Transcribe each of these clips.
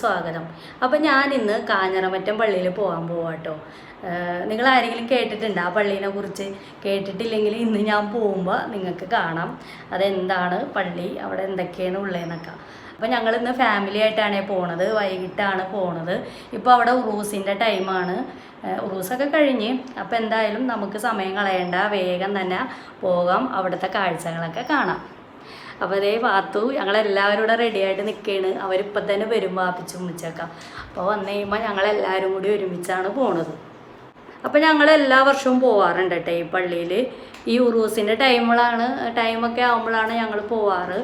സ്വാഗതം. അപ്പം ഞാൻ ഇന്ന് കാഞ്ഞിറമറ്റം പള്ളിയിൽ പോകാൻ പോവാട്ടോ നിങ്ങൾ ആരെങ്കിലും കേട്ടിട്ടുണ്ട് ആ പള്ളീനെ കുറിച്ച്? കേട്ടിട്ടില്ലെങ്കിൽ ഇന്ന് ഞാൻ പോകുമ്പോൾ നിങ്ങൾക്ക് കാണാം. അതെന്താണ് പള്ളി? അവിടെ എന്തൊക്കെയാണ് ഉള്ളതെന്നൊക്കെ അപ്പോൾ ഞങ്ങൾ ഇന്ന് ഫാമിലി ആയിട്ടാണ് പോണത്. വൈകിട്ടാണ് പോണത്. ഇപ്പോൾ അവിടെ ഉറൂസിന്റെ ടൈമാണ് ഉറൂസൊക്കെ കഴിഞ്ഞ്. അപ്പോൾ എന്തായാലും നമുക്ക് സമയം കളയണ്ട. വേഗം തന്നെ പോകാം. അവിടുത്തെ കാഴ്ചകളൊക്കെ കാണാം. അപ്പോൾ അതേ പാത്തു ഞങ്ങളെല്ലാവരും കൂടെ റെഡി ആയിട്ട് നിൽക്കുകയാണ് അവരിപ്പം തന്നെ വരും വാപ്പിച്ചു ഉമ്മിച്ചേക്കാം അപ്പോൾ വന്നു കഴിയുമ്പോൾ ഞങ്ങളെല്ലാവരും കൂടി ഒരുമിച്ചാണ് പോണത്. അപ്പോൾ ഞങ്ങൾ എല്ലാ വർഷവും പോവാറുണ്ട് കേട്ടോ ഈ പള്ളിയിൽ ഈ ഉറൂസിന്റെ ടൈമുകളാണ് ടൈമൊക്കെ ആകുമ്പോഴാണ് ഞങ്ങൾ പോവാറ്.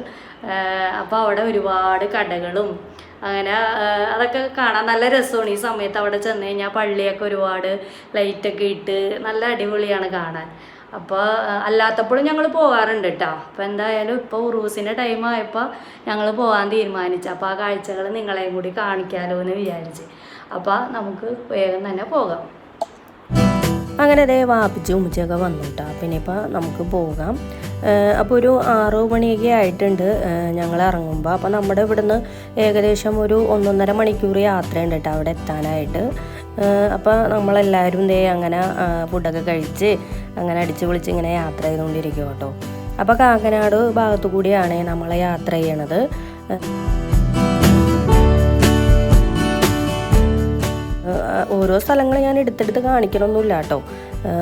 അപ്പോൾ അവിടെ ഒരുപാട് കടകളും അങ്ങനെ അതൊക്കെ കാണാൻ നല്ല രസമാണ്. ഈ സമയത്ത് അവിടെ ചെന്ന് കഴിഞ്ഞാൽ പള്ളിയൊക്കെ ഒരുപാട് ലൈറ്റൊക്കെ ഇട്ട് നല്ല അടിപൊളിയാണ് കാണാൻ. അപ്പോൾ അല്ലാത്തപ്പോഴും ഞങ്ങൾ പോകാറുണ്ട് കേട്ടോ അപ്പോൾ എന്തായാലും ഇപ്പോൾ ഉറൂസിന്റെ ടൈം ആയപ്പോൾ ഞങ്ങൾ പോകാൻ തീരുമാനിച്ചു. അപ്പോൾ ആ കാഴ്ചകൾ നിങ്ങളെയും കൂടി കാണിക്കാമല്ലോ എന്ന് വിചാരിച്ച്. അപ്പോൾ നമുക്ക് വേഗം തന്നെ പോകാം. അങ്ങനെ അതേ വാപ്പിച്ച് ഉമ്മച്ചൊക്കെ വന്നു കേട്ടോ പിന്നെ ഇപ്പോൾ നമുക്ക് പോകാം. അപ്പോൾ ഒരു ആറു മണിയൊക്കെ ആയിട്ടുണ്ട്. ഞങ്ങൾ ഇറങ്ങുമ്പോൾ അപ്പോൾ നമ്മുടെ ഇവിടുന്ന് ഏകദേശം ഒരു ഒന്നൊന്നര മണിക്കൂർ യാത്രയുണ്ട് കേട്ടോ അവിടെ എത്താനായിട്ട്. അപ്പോൾ നമ്മളെല്ലാവരും ദേ അങ്ങനെ ഫുഡൊക്കെ കഴിച്ച് അങ്ങനെ അടിച്ച് പൊളിച്ച് ഇങ്ങനെ യാത്ര ചെയ്തുകൊണ്ടിരിക്കും കേട്ടോ അപ്പോൾ കാക്കനാട് ഭാഗത്തു കൂടിയാണ് നമ്മൾ യാത്ര ചെയ്യണത്. ഓരോ സ്ഥലങ്ങൾ ഞാൻ എടുത്തെടുത്ത് കാണിക്കണമൊന്നുമില്ല കേട്ടോ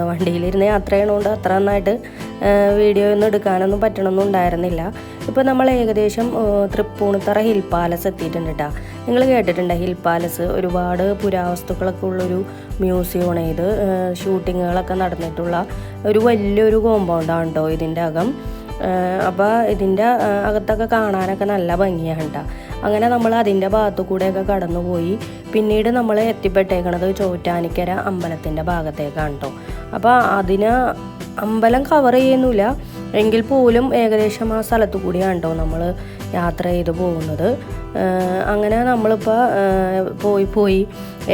വണ്ടിയിലിരുന്ന് യാത്ര ചെയ്യണോണ്ട് അത്ര നന്നായിട്ട് വീഡിയോ ഒന്നും എടുക്കാനൊന്നും പറ്റണമെന്നും ഉണ്ടായിരുന്നില്ല. ഇപ്പോൾ നമ്മൾ ഏകദേശം തൃപ്പൂണിത്തറ ഹിൽ പാലസ് എത്തിയിട്ടുണ്ട് കേട്ടോ നിങ്ങൾ കേട്ടിട്ടുണ്ട്? ഹിൽ പാലസ് ഒരുപാട് പുരാവസ്തുക്കളൊക്കെ ഉള്ളൊരു മ്യൂസിയമാണ് ഇത്. ഷൂട്ടിങ്ങുകളൊക്കെ നടന്നിട്ടുള്ള ഒരു വലിയൊരു കോമ്പൗണ്ടാണ് കേട്ടോ ഇതിന്റെ അകം അപ്പോൾ ഇതിന്റെ അകത്തൊക്കെ കാണാനൊക്കെ നല്ല ഭംഗിയാണ് കേട്ടോ അങ്ങനെ നമ്മൾ അതിന്റെ ഭാഗത്തു കൂടെയൊക്കെ കടന്നുപോയി. പിന്നീട് നമ്മൾ എത്തിപ്പെട്ടേക്കണത് ചോറ്റാനിക്കര അമ്പലത്തിന്റെ ഭാഗത്തേക്കാണ് കേട്ടോ അപ്പോൾ അതിന് അമ്പലം കവർ ചെയ്യുന്നില്ല. എങ്കിൽ പോലും ഏകദേശം ആ സ്ഥലത്തു കൂടിയാണ് കേട്ടോ നമ്മൾ യാത്ര ചെയ്ത് പോകുന്നത്. അങ്ങനെ നമ്മളിപ്പോൾ പോയി പോയി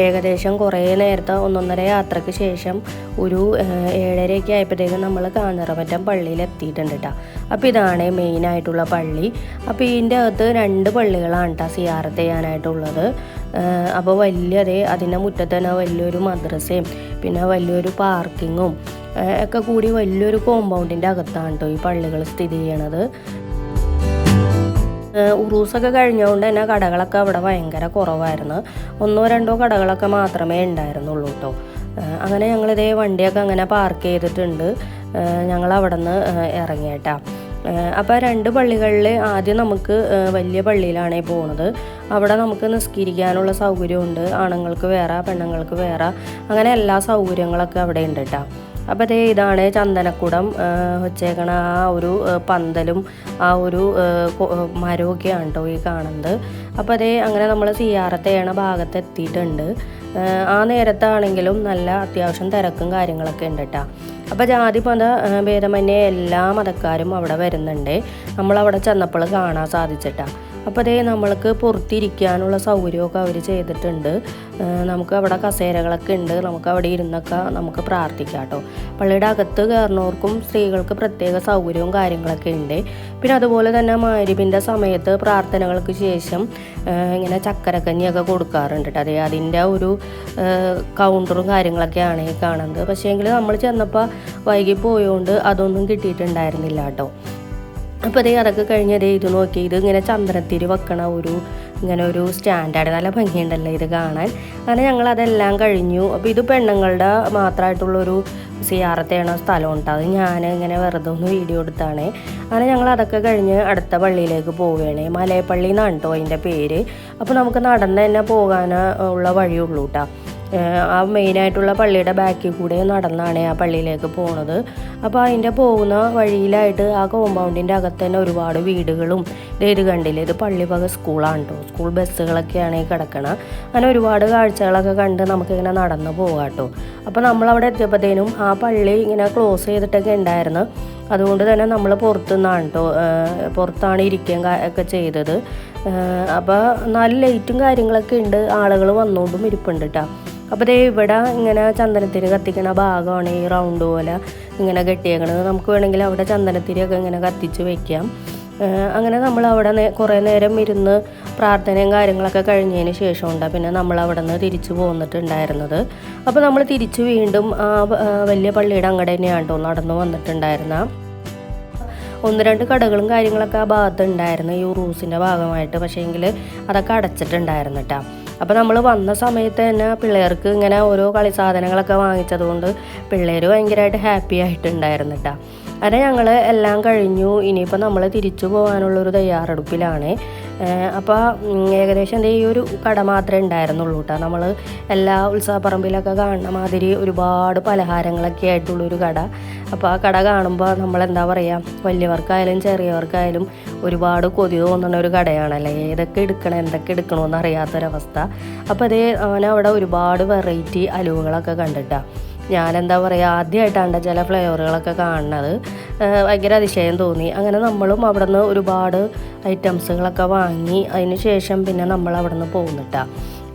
ഏകദേശം കുറേ നേരത്തെ ഒന്നൊന്നര യാത്രയ്ക്ക് ശേഷം ഒരു ഏഴരയൊക്കെ ആയപ്പോഴത്തേക്കും നമ്മൾ കാഞ്ഞിറമറ്റം പള്ളിയിൽ എത്തിയിട്ടുണ്ട് കേട്ടോ അപ്പോൾ ഇതാണ് മെയിനായിട്ടുള്ള പള്ളി. അപ്പോൾ ഇതിന്റെ അകത്ത് രണ്ട് പള്ളികളാണ് കേട്ടോ സിയാറത്ത് ചെയ്യാനായിട്ടുള്ളത്. അപ്പോൾ വലിയതേ അതിന്റെ മുറ്റത്ത് തന്നെ വലിയൊരു മദ്രസയും പിന്നെ വലിയൊരു പാർക്കിങ്ങും ഒക്കെ കൂടി വലിയൊരു കോമ്പൗണ്ടിന്റെ അകത്താണ് കേട്ടോ ഈ പള്ളികൾ സ്ഥിതി ചെയ്യണത്. ഉറൂസൊക്കെ കഴിഞ്ഞുകൊണ്ട് തന്നെ കടകളൊക്കെ അവിടെ ഭയങ്കര കുറവായിരുന്നു. ഒന്നോ രണ്ടോ കടകളൊക്കെ മാത്രമേ ഉണ്ടായിരുന്നുള്ളൂ കേട്ടോ അങ്ങനെ അങ്ങനെ ഞങ്ങളിതേ വണ്ടിയൊക്കെ അങ്ങനെ പാർക്ക് ചെയ്തിട്ടുണ്ട്. ഞങ്ങൾ അവിടെ നിന്ന് ഇറങ്ങിയേട്ടാ. അപ്പോൾ രണ്ട് പള്ളികളിൽ ആദ്യം നമുക്ക് വലിയ പള്ളിയിലാണ് പോകുന്നത് അവിടെ നമുക്ക് നിസ്കരിക്കാനുള്ള സൗകര്യമുണ്ട്. ആണുങ്ങൾക്ക് വേറെ പെണ്ണുങ്ങൾക്ക് വേറെ. അങ്ങനെ എല്ലാ സൗകര്യങ്ങളൊക്കെ അവിടെ ഉണ്ട് കേട്ടോ അപ്പോൾ അതേ ഇതാണ് ചന്ദനക്കുടം വെച്ചേക്കണ ആ ഒരു പന്തലും ആ ഒരു മരമൊക്കെയാണ് കേട്ടോ ഈ കാണുന്നത്. അപ്പോൾ അതേ അങ്ങനെ നമ്മൾ സിയാറത്ത് ചെയ്യണ ഭാഗത്ത് എത്തിയിട്ടുണ്ട്. ആ, നേരത്താണെങ്കിലും നല്ല അത്യാവശ്യം തിരക്കും കാര്യങ്ങളൊക്കെ ഉണ്ട് കേട്ടോ അപ്പോൾ ജാതി മത ഭേദമന്യേ എല്ലാ മതക്കാരും അവിടെ വരുന്നുണ്ട്. നമ്മളവിടെ ചെന്നപ്പോൾ കാണാൻ സാധിച്ചിട്ടാ. അപ്പോൾ അതേ നമ്മൾക്ക് പുറത്തിരിക്കാനുള്ള സൗകര്യമൊക്കെ അവർ ചെയ്തിട്ടുണ്ട്. നമുക്ക് അവിടെ കസേരകളൊക്കെ ഉണ്ട്. നമുക്ക് അവിടെ ഇരുന്നൊക്കെ നമുക്ക് പ്രാർത്ഥിക്കാം കേട്ടോ. പള്ളിയുടെ അകത്ത് കയറുന്നവർക്കും സ്ത്രീകൾക്ക് പ്രത്യേക സൗകര്യവും കാര്യങ്ങളൊക്കെ ഉണ്ട്. പിന്നെ അതുപോലെ തന്നെ മാരിബിന്റെ സമയത്ത് പ്രാർത്ഥനകൾക്ക് ശേഷം ഇങ്ങനെ ചക്കരക്കഞ്ഞിയൊക്കെ കൊടുക്കാറുണ്ട് കേട്ടോ. അതെ അതിന്റെ ഒരു കൗണ്ടറും കാര്യങ്ങളൊക്കെയാണ് ഈ കാണുന്നത്. പക്ഷേ എങ്കിൽ നമ്മൾ ചെന്നപ്പോൾ വൈകി പോയതുകൊണ്ട് അതൊന്നും കിട്ടിയിട്ടുണ്ടായിരുന്നില്ല കേട്ടോ. അപ്പോൾ അതേ അതൊക്കെ കഴിഞ്ഞ് അതേ ഇത് നോക്കി. ഇത് ഇങ്ങനെ ചന്ദ്രത്തിരി വെക്കണ ഒരു ഇങ്ങനെ ഒരു സ്റ്റാൻഡേർഡ് നല്ല ഭംഗിയുണ്ടല്ലോ ഇത് കാണാൻ? അങ്ങനെ ഞങ്ങൾ അതെല്ലാം കഴിഞ്ഞു. അപ്പോൾ ഇത് പെണ്ണുങ്ങളുടെ മാത്രമായിട്ടുള്ളൊരു സിയാറത്തേണ സ്ഥലം ഉണ്ട് അത് ഞാൻ ഇങ്ങനെ വെറുതെ ഒന്ന് വീഡിയോ എടുത്താണ്. അങ്ങനെ ഞങ്ങൾ അതൊക്കെ കഴിഞ്ഞ് അടുത്ത പള്ളിയിലേക്ക് പോവുകയാണ്. മലയപ്പള്ളി എന്നാണ് കേട്ടോ അതിന്റെ പേര്. അപ്പോൾ നമുക്ക് നടന്ന് തന്നെ പോകാൻ ഉള്ള വഴിയുള്ളൂ കേട്ടോ ആ മെയിനായിട്ടുള്ള പള്ളിയുടെ ബാക്കിൽ കൂടെ നടന്നാണ് ആ പള്ളിയിലേക്ക് പോണത്. അപ്പോൾ അതിന്റെ പോകുന്ന വഴിയിലായിട്ട് ആ കോമ്പൗണ്ടിന്റെ അകത്ത് തന്നെ ഒരുപാട് വീടുകളും ഇത് കണ്ടില്ലേ ഇത് പള്ളി വക സ്കൂളാണ് കേട്ടോ സ്കൂൾ ബസ്സുകളൊക്കെയാണ് ഈ കിടക്കണം. അങ്ങനെ ഒരുപാട് കാഴ്ചകളൊക്കെ കണ്ട് നമുക്കിങ്ങനെ നടന്ന് പോകാം കേട്ടോ അപ്പോൾ നമ്മളവിടെ എത്തിയപ്പോഴത്തേനും ആ പള്ളി ഇങ്ങനെ ക്ലോസ് ചെയ്തിട്ടൊക്കെ ഉണ്ടായിരുന്നു. അതുകൊണ്ട് തന്നെ നമ്മൾ പുറത്തുനിന്നാണ് കേട്ടോ പുറത്താണ് ഇരിക്കുകയും ഒക്കെ ചെയ്തത്. അപ്പോൾ നല്ല ലൈറ്റും കാര്യങ്ങളൊക്കെ ഉണ്ട്. ആളുകൾ വന്നുകൊണ്ടും ഇരിപ്പുണ്ട് കേട്ടോ അപ്പോൾ ദേ ഇവിടെ ഇങ്ങനെ ചന്ദനത്തിരി കത്തിക്കണ ഭാഗമാണ് ഈ റൗണ്ട് പോലെ ഇങ്ങനെ കെട്ടിയേക്കണത്. നമുക്ക് വേണമെങ്കിൽ അവിടെ ചന്ദനത്തിരിയൊക്കെ ഇങ്ങനെ കത്തിച്ച് വെക്കാം. അങ്ങനെ നമ്മൾ അവിടെ കുറേ നേരം ഇരുന്ന് പ്രാർത്ഥനയും കാര്യങ്ങളൊക്കെ കഴിഞ്ഞതിന് ശേഷം ശേഷമുണ്ട്. പിന്നെ നമ്മൾ അവിടെ നിന്ന് തിരിച്ചു പോന്നിട്ടുണ്ടായിരുന്നത്. അപ്പോൾ നമ്മൾ തിരിച്ചു വീണ്ടും ആ വലിയ പള്ളിയുടെ അങ്ങടെ തന്നെയാണ്ടോ നടന്നു വന്നിട്ടുണ്ടായിരുന്ന. ഒന്ന് രണ്ട് കടകളും കാര്യങ്ങളൊക്കെ ആ ഭാഗത്ത് ഉണ്ടായിരുന്നു ഈ ഉറൂസിന്റെ ഭാഗമായിട്ട് പക്ഷേ എങ്കിൽ അതൊക്കെ അടച്ചിട്ടുണ്ടായിരുന്നു കേട്ടോ അപ്പോൾ നമ്മൾ വന്ന സമയത്ത് തന്നെ പിള്ളേർക്ക് ഇങ്ങനെ ഓരോ കളി സാധനങ്ങളൊക്കെ വാങ്ങിച്ചതുകൊണ്ട് പിള്ളേർ ഭയങ്കരമായിട്ട് ഹാപ്പി ആയിട്ടുണ്ടായിരുന്നു കേട്ടോ അങ്ങനെ ഞങ്ങൾ എല്ലാം കഴിഞ്ഞു. ഇനിയിപ്പോൾ നമ്മൾ തിരിച്ചു പോകാനുള്ളൊരു തയ്യാറെടുപ്പിലാണ്. അപ്പോൾ ഏകദേശം ദേ ഈ ഒരു കട മാത്രമേ ഉണ്ടായിരുന്നുള്ളൂ കേട്ടോ നമ്മൾ എല്ലാ ഉത്സവപ്പറമ്പിലൊക്കെ കാണുന്ന മാതിരി ഒരുപാട് പലഹാരങ്ങളൊക്കെ ആയിട്ടുള്ളൊരു കട. അപ്പോൾ ആ കട കാണുമ്പോൾ നമ്മൾ എന്താ പറയുക വലിയവർക്കായാലും ചെറിയവർക്കായാലും ഒരുപാട് കൊതി തോന്നുന്ന ഒരു കടയാണല്ലേ. ഏതൊക്കെ എടുക്കണം എന്തൊക്കെ എടുക്കണമെന്ന് അറിയാത്തൊരവസ്ഥ. അപ്പോൾ അതേ അവനവിടെ ഒരുപാട് വെറൈറ്റി അലുവകളൊക്കെ കണ്ടിട്ടാണ് ഞാനെന്താ പറയുക ആദ്യമായിട്ടാണ് ചില ഫ്ലേവറുകളൊക്കെ കാണുന്നത്. ഭയങ്കര അതിശയം തോന്നി. അങ്ങനെ നമ്മളും അവിടെ നിന്ന് ഒരുപാട് ഐറ്റംസുകളൊക്കെ വാങ്ങി അതിന് ശേഷം പിന്നെ നമ്മൾ അവിടെ നിന്ന് പോകുന്നിട്ടാ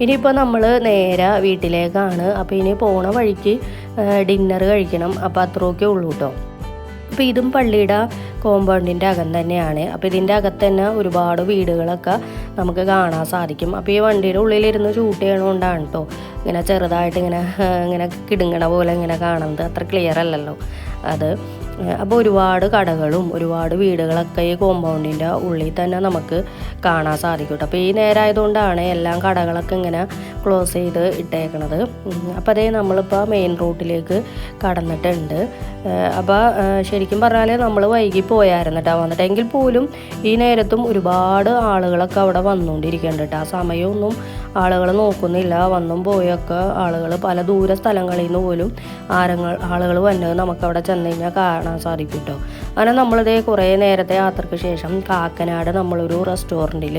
ഇനിയിപ്പോൾ നമ്മൾ നേരെ വീട്ടിലേക്കാണ്. അപ്പോൾ ഇനി പോണ വഴിക്ക് ഡിന്നർ കഴിക്കണം. അപ്പോൾ അത്രയൊക്കെ ഉള്ളൂ കേട്ടോ അപ്പോൾ ഇതും പള്ളിയുടെ കോമ്പൗണ്ടിന്റെ അകം തന്നെയാണ്. അപ്പോൾ ഇതിന്റെ അകത്ത് തന്നെ ഒരുപാട് വീടുകളൊക്കെ നമുക്ക് കാണാൻ സാധിക്കും. അപ്പോൾ ഈ വണ്ടിയുടെ ഉള്ളിലിരുന്ന് ഷൂട്ട് ചെയ്യണോണ്ടാണ് കേട്ടോ ഇങ്ങനെ ചെറുതായിട്ട് ഇങ്ങനെ ഇങ്ങനെ കിടുങ്ങണ പോലെ ഇങ്ങനെ കാണുന്നത്. അത്ര ക്ലിയർ അല്ലല്ലോ അത്. അപ്പോൾ ഒരുപാട് കടകളും ഒരുപാട് വീടുകളൊക്കെ ഈ കോമ്പൗണ്ടിന്റെ ഉള്ളിൽ തന്നെ നമുക്ക് കാണാൻ സാധിക്കും അപ്പോൾ ഈ നേരമായതുകൊണ്ടാണ് എല്ലാം കടകളൊക്കെ ഇങ്ങനെ ക്ലോസ് ചെയ്ത് ഇട്ടേക്കണത്. അപ്പോൾ അതേ നമ്മളിപ്പോൾ മെയിൻ റൂട്ടിലേക്ക് കടന്നിട്ടുണ്ട്. അപ്പോൾ ശരിക്കും പറഞ്ഞാൽ നമ്മൾ വൈകി പോയായിരുന്നു കേട്ടോ വന്നിട്ടെങ്കിൽ പോലും ഈ നേരത്തും ഒരുപാട് ആളുകളൊക്കെ അവിടെ വന്നുകൊണ്ടിരിക്കുന്നുണ്ട് കേട്ടോ ആ സമയമൊന്നും ആളുകൾ നോക്കുന്നില്ല. വന്നും പോയൊക്കെ ആളുകൾ പല ദൂര സ്ഥലങ്ങളിൽ നിന്ന് പോലും ആരങ്ങൾ ആളുകൾ വന്നത് നമുക്കവിടെ ചെന്ന് കഴിഞ്ഞാൽ കാണാൻ സാധിക്കും കേട്ടോ അങ്ങനെ നമ്മളിതേ കുറേ നേരത്തെ യാത്രയ്ക്ക് ശേഷം കാക്കനാട് നമ്മളൊരു റെസ്റ്റോറന്റിൽ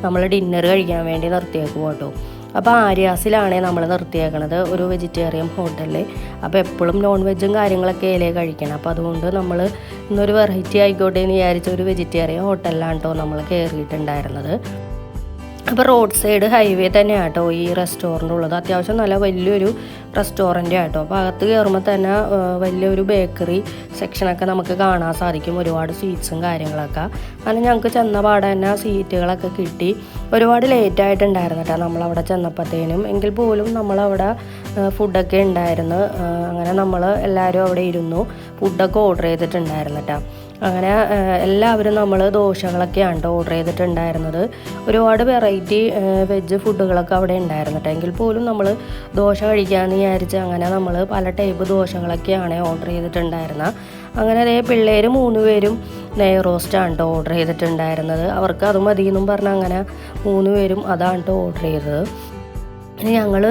നമ്മൾ ഡിന്നർ കഴിക്കാൻ വേണ്ടി നിർത്തിയേക്കും കേട്ടോ അപ്പോൾ ആര്യാസിലാണ് നമ്മൾ നിർത്തിയേക്കണത് ഒരു വെജിറ്റേറിയൻ ഹോട്ടലിൽ. അപ്പോൾ എപ്പോഴും നോൺ വെജും കാര്യങ്ങളൊക്കെ അതിലേ കഴിക്കണം. അപ്പോൾ അതുകൊണ്ട് നമ്മൾ ഇന്നൊരു വെറൈറ്റി ആയിക്കോട്ടെ എന്ന് വിചാരിച്ച ഒരു വെജിറ്റേറിയൻ ഹോട്ടലിലാണ് കേട്ടോ നമ്മൾ കയറിയിട്ടുണ്ടായിരുന്നത് അപ്പോൾ റോഡ് സൈഡ് ഹൈവേ തന്നെയാണ് കേട്ടോ ഈ റെസ്റ്റോറന്റ് ഉള്ളത്. അത്യാവശ്യം നല്ല വലിയൊരു റെസ്റ്റോറന്റ് ആട്ടോ അപ്പോൾ അകത്ത് കയറുമ്പോൾ തന്നെ വലിയൊരു ബേക്കറി സെക്ഷനൊക്കെ നമുക്ക് കാണാൻ സാധിക്കും. ഒരുപാട് സ്വീറ്റ്സും കാര്യങ്ങളൊക്കെ. അങ്ങനെ ഞങ്ങൾക്ക് ചെന്ന പാടെ തന്നെ സീറ്റുകളൊക്കെ കിട്ടി. ഒരുപാട് ലേറ്റ് ആയിട്ടുണ്ടായിരുന്നു കേട്ടോ നമ്മളവിടെ ചെന്നപ്പോഴത്തേനും എങ്കിൽ പോലും നമ്മളവിടെ ഫുഡൊക്കെ ഉണ്ടായിരുന്നു. അങ്ങനെ നമ്മൾ എല്ലാവരും അവിടെ ഇരുന്നു. ഫുഡൊക്കെ ഓർഡർ ചെയ്തിട്ടുണ്ടായിരുന്നു കേട്ടോ അങ്ങനെ എല്ലാവരും നമ്മൾ ദോശകളൊക്കെയാണ് കേട്ടോ ഓർഡർ ചെയ്തിട്ടുണ്ടായിരുന്നത്. ഒരുപാട് വെറൈറ്റി വെജ് ഫുഡുകളൊക്കെ അവിടെ ഉണ്ടായിരുന്നു കേട്ടോ എങ്കിൽ പോലും നമ്മൾ ദോശ കഴിക്കാമെന്ന് വിചാരിച്ച് അങ്ങനെ നമ്മൾ പല ടൈപ്പ് ദോശകളൊക്കെയാണ് ഓർഡർ ചെയ്തിട്ടുണ്ടായിരുന്നത് അങ്ങനെ അതേ പിള്ളേർ മൂന്ന് പേരും നെയ് റോസ്റ്റാണ് കേട്ടോ ഓർഡർ ചെയ്തിട്ടുണ്ടായിരുന്നത്. അവർക്ക് അത് മതി എന്നും പറഞ്ഞ് അങ്ങനെ മൂന്ന് പേരും അതാണ് കേട്ടോ ഓർഡർ ചെയ്തത് പിന്നെ ഞങ്ങൾ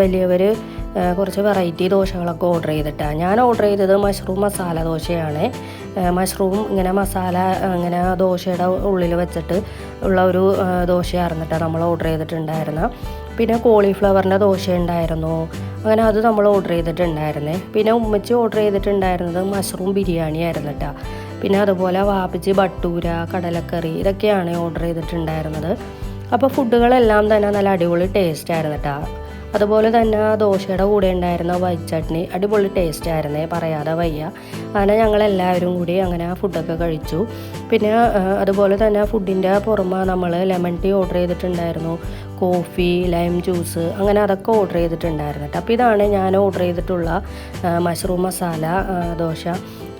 വലിയവർ കുറച്ച് വെറൈറ്റി ദോശകളൊക്കെ ഓർഡർ ചെയ്തിട്ടാണ് ഞാൻ ഓർഡർ ചെയ്തത് മഷ്റൂം മസാല ദോശയാണ്. മഷ്റൂം ഇങ്ങനെ മസാല ഇങ്ങനെ ദോശയുടെ ഉള്ളിൽ വെച്ചിട്ട് ഉള്ള ഒരു ദോശയായിരുന്നിട്ടാണ് ദോശയായിരുന്നു നമ്മൾ ഓർഡർ ചെയ്തിട്ടുണ്ടായിരുന്നത് പിന്നെ കോളിഫ്ലവറിന്റെ ദോശ ഉണ്ടായിരുന്നു അങ്ങനെ അത് നമ്മൾ ഓർഡർ ചെയ്തിട്ടുണ്ടായിരുന്നേ. പിന്നെ ഉമ്മച്ചി ഓർഡർ ചെയ്തിട്ടുണ്ടായിരുന്നത് മഷ്റൂം ബിരിയാണി ആയിരുന്നു പിന്നെ അതുപോലെ വാപ്പിച്ച് ബട്ടൂര കടലക്കറി ഇതൊക്കെയാണ് ഓർഡർ ചെയ്തിട്ടുണ്ടായിരുന്നത്. അപ്പോൾ ഫുഡുകളെല്ലാം തന്നെ നല്ല അടിപൊളി ടേസ്റ്റ് ആയിരുന്നു അതുപോലെ തന്നെ ആ ദോശയുടെ കൂടെ ഉണ്ടായിരുന്ന വൈറ്റ് ചട്നി അടിപൊളി ടേസ്റ്റ് ആയിരുന്നേ പറയാതെ വയ്യ. അങ്ങനെ ഞങ്ങൾ എല്ലാവരും കൂടി അങ്ങനെ ആ ഫുഡൊക്കെ കഴിച്ചു. പിന്നെ അതുപോലെ തന്നെ ആ ഫുഡിന്റെ പുറമെ നമ്മൾ ലെമൺ ടീ ഓർഡർ ചെയ്തിട്ടുണ്ടായിരുന്നു. കോഫി ലൈം ജ്യൂസ് അങ്ങനെ അതൊക്കെ ഓർഡർ ചെയ്തിട്ടുണ്ടായിരുന്നു അപ്പോൾ ഇതാണ് ഞാൻ ഓർഡർ ചെയ്തിട്ടുള്ള മഷ്റൂം മസാല ദോശ.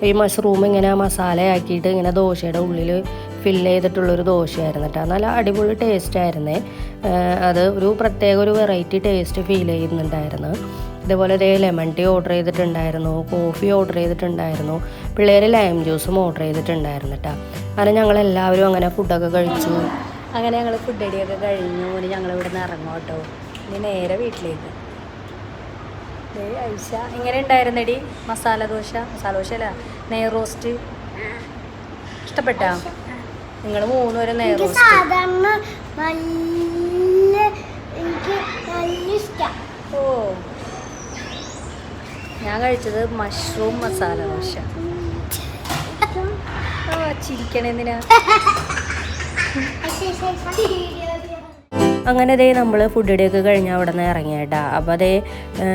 ഈ മഷ്റൂം ഇങ്ങനെ മസാലയാക്കിയിട്ട് ഇങ്ങനെ ദോശയുടെ ഉള്ളിൽ ഫില്ല് ചെയ്തിട്ടുള്ളൊരു ദോശയായിരുന്നു കേട്ടോ. നല്ല അടിപൊളി ടേസ്റ്റ് ആയിരുന്നേ. അത് ഒരു പ്രത്യേക ഒരു വെറൈറ്റി ടേസ്റ്റ് ഫീൽ ചെയ്യുന്നുണ്ടായിരുന്നു. ഇതേപോലെ ഇതേ ലെമൺ ടീ ഓർഡർ ചെയ്തിട്ടുണ്ടായിരുന്നു കോഫി ഓർഡർ ചെയ്തിട്ടുണ്ടായിരുന്നു പിള്ളേർ ലൈം ജ്യൂസും ഓർഡർ ചെയ്തിട്ടുണ്ടായിരുന്നു കേട്ടോ. അങ്ങനെ ഞങ്ങളെല്ലാവരും അങ്ങനെ ഫുഡൊക്കെ കഴിച്ചു. അങ്ങനെ ഞങ്ങൾ ഫുഡ് അടിയൊക്കെ കഴിഞ്ഞു. ഇനി ഞങ്ങൾ ഇവിടെ നിന്ന് ഇറങ്ങും കേട്ടോ. ഇനി നേരെ വീട്ടിലേക്ക്. ഐഷ ഇങ്ങനെ ഉണ്ടായിരുന്നടി? മസാല ദോശ മസാല ദോശ അല്ല നെയ് റോസ്റ്റ് ഇഷ്ടപ്പെട്ടാ? നിങ്ങൾ മൂന്നുപേരും നേരം സാധാരണ നല്ല എനിക്ക് നല്ല ഇഷ്ടം. ഓ. ഞാൻ കഴിച്ചത് മഷ്റൂം മസാല ദോശ. ചിരിക്കണെന്തിനാ അങ്ങനെ ദേ നമ്മൾ ഫുഡ് ഇടിയൊക്കെ കഴിഞ്ഞ് അവിടെ നിന്ന് ഇറങ്ങിയേട്ടാ അപ്പോൾ അതേ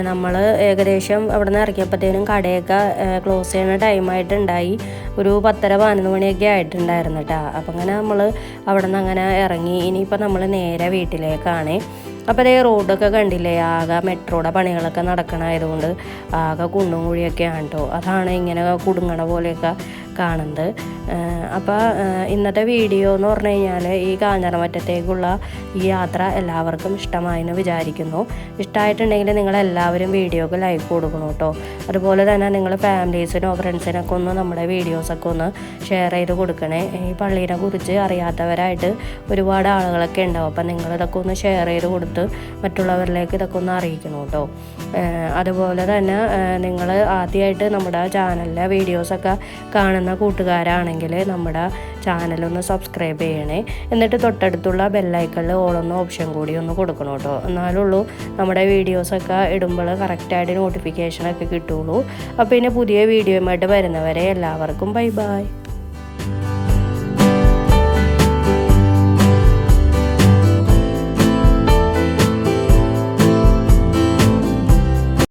നമ്മൾ ഏകദേശം അവിടെ നിന്ന് ഇറങ്ങിയപ്പോഴത്തേനും കടയൊക്കെ ക്ലോസ് ചെയ്യുന്ന ടൈമായിട്ടുണ്ടായി ഒരു പത്തര പതിനൊന്ന് മണിയൊക്കെ ആയിട്ടുണ്ടായിരുന്നു കേട്ടോ. അപ്പം അങ്ങനെ നമ്മൾ അവിടെ നിന്ന് അങ്ങനെ ഇറങ്ങി. ഇനിയിപ്പോൾ നമ്മൾ നേരെ വീട്ടിലേക്കാണ്. അപ്പോൾ അതേ റോഡൊക്കെ കണ്ടില്ലേ? ആകെ മെട്രോയുടെ പണികളൊക്കെ നടക്കണമായതുകൊണ്ട് ആകെ കുണ്ടും കുഴിയൊക്കെയാണ് കേട്ടോ അതാണ് ഇങ്ങനെ കുടുങ്ങണ പോലെയൊക്കെ കാണുന്നത്. അപ്പോൾ ഇന്നത്തെ വീഡിയോ എന്ന് പറഞ്ഞു കഴിഞ്ഞാൽ ഈ കാഞ്ഞിറമറ്റത്തേക്കുള്ള ഈ യാത്ര എല്ലാവർക്കും ഇഷ്ടമായെന്ന് വിചാരിക്കുന്നു. ഇഷ്ടമായിട്ടുണ്ടെങ്കിൽ നിങ്ങളെല്ലാവരും വീഡിയോക്ക് ലൈക്ക് കൊടുക്കണം കേട്ടോ. അതുപോലെ തന്നെ നിങ്ങൾ ഫാമിലീസിനോ ഫ്രണ്ട്സിനൊക്കെ ഒന്ന് നമ്മുടെ വീഡിയോസൊക്കെ ഒന്ന് ഷെയർ ചെയ്ത് കൊടുക്കണേ. ഈ പള്ളീനെ കുറിച്ച് അറിയാത്തവരായിട്ട് ഒരുപാട് ആളുകളൊക്കെ ഉണ്ടാവും. അപ്പം നിങ്ങളിതൊക്കെ ഒന്ന് ഷെയർ ചെയ്ത് കൊടുത്ത് മറ്റുള്ളവരിലേക്ക് ഇതൊക്കെ ഒന്ന് അറിയിക്കണം കേട്ടോ. അതുപോലെ തന്നെ നിങ്ങൾ ആദ്യമായിട്ട് നമ്മുടെ ചാനലിലെ വീഡിയോസൊക്കെ കാണുന്ന കൂട്ടുകാരാണെങ്കിൽ നമ്മുടെ ചാനലൊന്ന് സബ്സ്ക്രൈബ് ചെയ്യണേ. എന്നിട്ട് തൊട്ടടുത്തുള്ള ബെല്ലൈക്കണിൽ ഓളൊന്ന് ഓപ്ഷൻ കൂടി ഒന്ന് കൊടുക്കണം കേട്ടോ. എന്നാലുള്ളൂ നമ്മുടെ വീഡിയോസൊക്കെ ഇടുമ്പോൾ കറക്റ്റായിട്ട് നോട്ടിഫിക്കേഷനൊക്കെ കിട്ടുള്ളൂ അപ്പോൾ പിന്നെ പുതിയ വീഡിയോയുമായിട്ട് വരുന്നവരെ എല്ലാവർക്കും ബൈ ബൈ